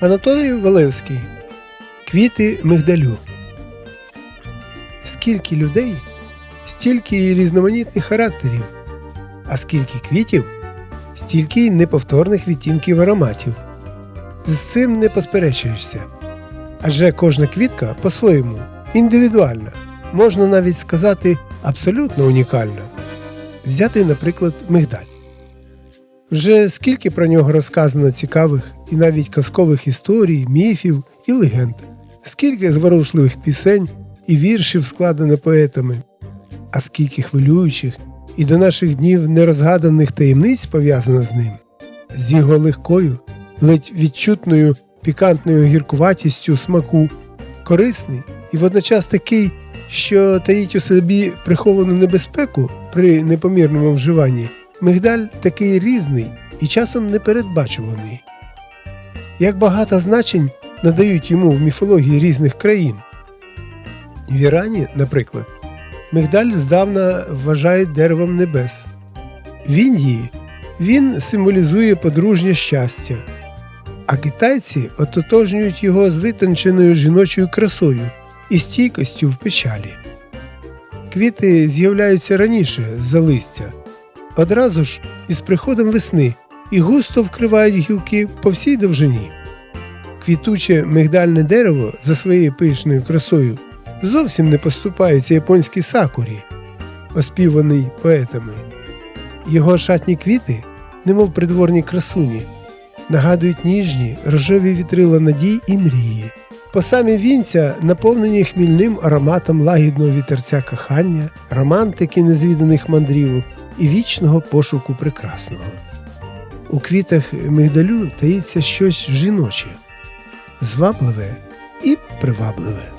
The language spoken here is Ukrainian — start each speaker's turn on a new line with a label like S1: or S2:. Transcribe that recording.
S1: Анатолій Валевський. Квіти мигдалю. Скільки людей, стільки й різноманітних характерів, а скільки квітів, стільки й неповторних відтінків ароматів. З цим не посперечуєшся. Адже кожна квітка по-своєму індивідуальна, можна навіть сказати абсолютно унікальна. Взяти, наприклад, мигдаль. Вже скільки про нього розказано цікавих і навіть казкових історій, міфів і легенд, скільки зворушливих пісень і віршів складено поетами, а скільки хвилюючих і до наших днів нерозгаданих таємниць пов'язано з ним, з його легкою, ледь відчутною пікантною гіркуватістю смаку, корисний і водночас такий, що таїть у собі приховану небезпеку при непомірному вживанні. Мигдаль такий різний і часом непередбачуваний. Як багато значень надають йому в міфології різних країн. В Ірані, наприклад, мигдаль здавна вважають деревом небес. В Індії він символізує подружнє щастя, а китайці ототожнюють його з витонченою жіночою красою і стійкостю в печалі. Квіти з'являються раніше за листя, одразу ж із приходом весни і густо вкривають гілки по всій довжині. Квітуче мигдальне дерево за своєю пишною красою зовсім не поступається японській сакурі, оспіваний поетами. Його шатні квіти, немов придворні красуні, нагадують ніжні рожеві вітрила надій і мрії. По самі вінця наповнені хмільним ароматом лагідного вітерця кохання, романтики незвіданих мандрівок і вічного пошуку прекрасного. У квітах мигдалю таїться щось жіноче, звабливе і привабливе.